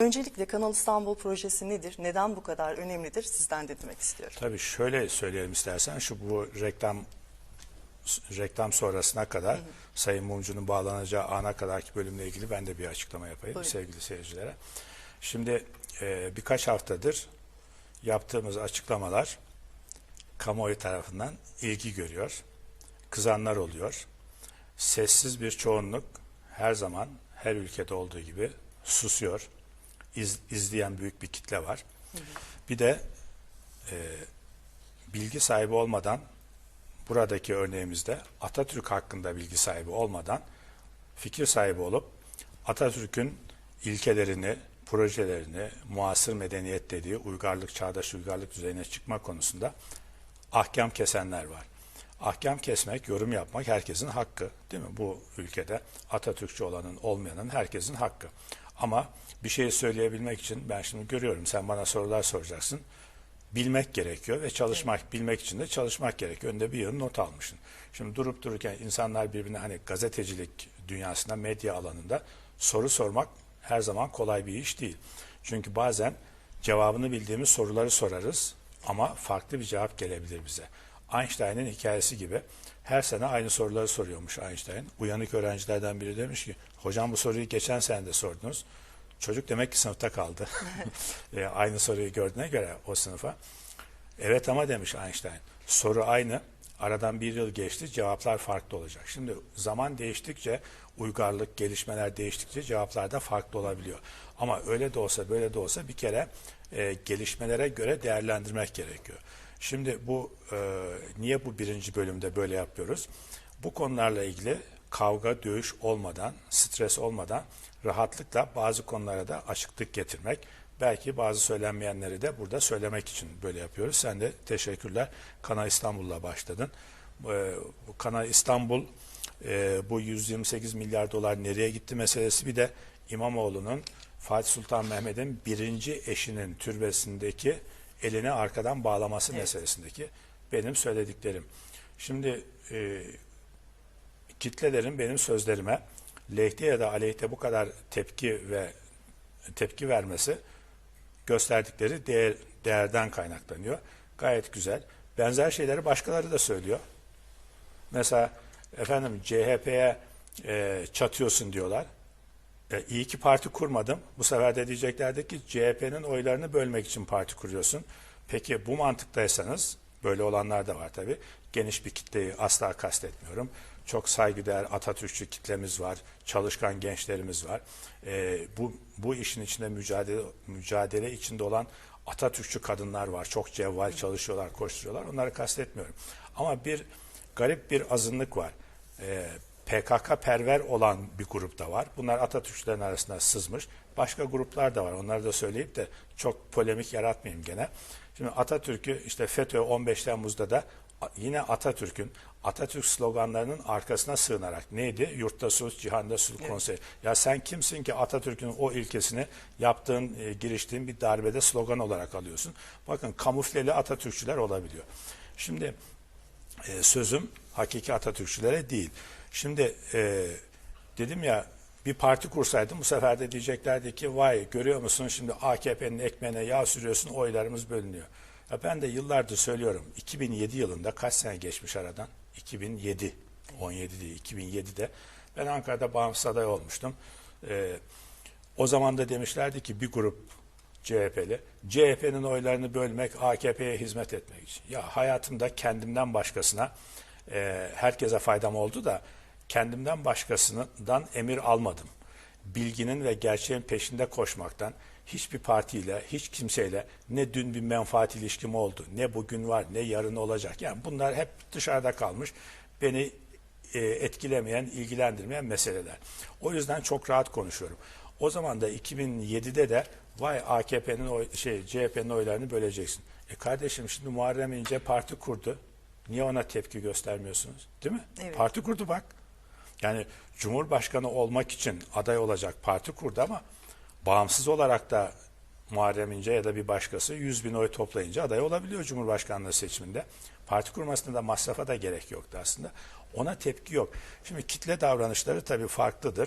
Öncelikle Kanal İstanbul projesi nedir? Neden bu kadar önemlidir? Sizden de dinlemek istiyorum. Tabii şöyle söyleyelim istersen şu bu reklam reklam sonrasına kadar Sayın Mumcu'nun bağlanacağı ana kadarki bölümle ilgili ben de bir açıklama yapayım Buyurun. sevgili seyircilere. Şimdi e, birkaç haftadır yaptığımız açıklamalar kamuoyu tarafından ilgi görüyor. Kızanlar oluyor. Sessiz bir çoğunluk her zaman her ülkede olduğu gibi susuyor. İz, izleyen büyük bir kitle var. Bir de e, bilgi sahibi olmadan buradaki örneğimizde Atatürk hakkında bilgi sahibi olmadan fikir sahibi olup Atatürk'ün ilkelerini, projelerini, muasır medeniyet dediği uygarlık, çağdaş uygarlık düzeyine çıkma konusunda ahkam kesenler var. Ahkam kesmek, yorum yapmak herkesin hakkı değil mi? Bu ülkede Atatürkçü olanın, olmayanın herkesin hakkı. Ama bir şeyi söyleyebilmek için ben şimdi görüyorum sen bana sorular soracaksın. Bilmek gerekiyor ve çalışmak, bilmek için de çalışmak gerekiyor. Önde bir yıl not almışsın. Şimdi durup dururken insanlar birbirine hani gazetecilik dünyasında, medya alanında soru sormak her zaman kolay bir iş değil. Çünkü bazen cevabını bildiğimiz soruları sorarız ama farklı bir cevap gelebilir bize. Einstein'ın hikayesi gibi her sene aynı soruları soruyormuş Einstein. Uyanık öğrencilerden biri demiş ki hocam bu soruyu geçen sene de sordunuz. Çocuk demek ki sınıfta kaldı. E, aynı soruyu gördüğüne göre o sınıfa. Evet ama demiş Einstein. Soru aynı. Aradan bir yıl geçti. Cevaplar farklı olacak. Şimdi zaman değiştikçe uygarlık, gelişmeler değiştikçe cevaplar da farklı olabiliyor. Ama öyle de olsa böyle de olsa bir kere e, gelişmelere göre değerlendirmek gerekiyor. Şimdi bu e, niye bu birinci bölümde böyle yapıyoruz? Bu konularla ilgili kavga, dövüş olmadan, stres olmadan rahatlıkla bazı konulara da açıklık getirmek. Belki bazı söylenmeyenleri de burada söylemek için böyle yapıyoruz. Sen de teşekkürler. Kanal İstanbul'la başladın. Bu Kanal İstanbul e, bu 128 milyar dolar nereye gitti meselesi bir de İmamoğlu'nun Fatih Sultan Mehmet'in birinci eşinin türbesindeki elini arkadan bağlaması meselesindeki benim söylediklerim. Şimdi e, kitlelerin benim sözlerime lehte ya da aleyhte bu kadar tepki ve tepki vermesi gösterdikleri değer, değerden kaynaklanıyor. Gayet güzel. Benzer şeyleri başkaları da söylüyor. Mesela efendim CHP'ye e, çatıyorsun diyorlar. E, iyi ki parti kurmadım. Bu sefer de diyeceklerdi ki CHP'nin oylarını bölmek için parti kuruyorsun. Peki bu mantıktaysanız böyle olanlar da var tabii. Geniş bir kitleyi asla kastetmiyorum. Çok saygıdeğer Atatürkçü kitlemiz var, çalışkan gençlerimiz var. E, bu bu işin içinde mücadele mücadele içinde olan Atatürkçü kadınlar var. Çok cevval çalışıyorlar, koşturuyorlar. Onları kastetmiyorum. Ama bir garip bir azınlık var. E, PKK perver olan bir grup da var. Bunlar Atatürkçülerin arasında sızmış. Başka gruplar da var. Onları da söyleyip de çok polemik yaratmayayım gene. Şimdi Atatürk'ü işte FETÖ 15 Temmuz'da da yine Atatürk'ün Atatürk sloganlarının arkasına sığınarak neydi? Yurtta sulh, cihanda sulh konseyi. Ya sen kimsin ki Atatürk'ün o ilkesini yaptığın, e, giriştiğin bir darbede slogan olarak alıyorsun? Bakın kamufleli Atatürkçüler olabiliyor. Şimdi e, sözüm hakiki Atatürkçülere değil. Şimdi e, dedim ya bir parti kursaydım bu sefer de diyeceklerdi ki vay görüyor musun şimdi AKP'nin ekmeğine yağ sürüyorsun oylarımız bölünüyor. Ya ben de yıllardır söylüyorum 2007 yılında kaç sene geçmiş aradan? 2007, 17 değil 2007'de ben Ankara'da bağımsız aday olmuştum. E, o zaman da demişlerdi ki bir grup CHP'li. CHP'nin oylarını bölmek, AKP'ye hizmet etmek için. Ya hayatımda kendimden başkasına e, herkese faydam oldu da kendimden başkasından emir almadım. Bilginin ve gerçeğin peşinde koşmaktan hiçbir partiyle, hiç kimseyle ne dün bir menfaat ilişkim oldu, ne bugün var, ne yarın olacak. Yani bunlar hep dışarıda kalmış. Beni e, etkilemeyen, ilgilendirmeyen meseleler. O yüzden çok rahat konuşuyorum. O zaman da 2007'de de vay AKP'nin oy, şey CHP'nin oylarını böleceksin. E kardeşim şimdi Muharrem İnce parti kurdu. Niye ona tepki göstermiyorsunuz? Değil mi? Evet. Parti kurdu bak. Yani Cumhurbaşkanı olmak için aday olacak parti kurdu ama bağımsız olarak da Muharrem İnce ya da bir başkası 100 bin oy toplayınca aday olabiliyor Cumhurbaşkanlığı seçiminde. Parti kurmasında da masrafa da gerek yoktu aslında. Ona tepki yok. Şimdi kitle davranışları tabii farklıdır.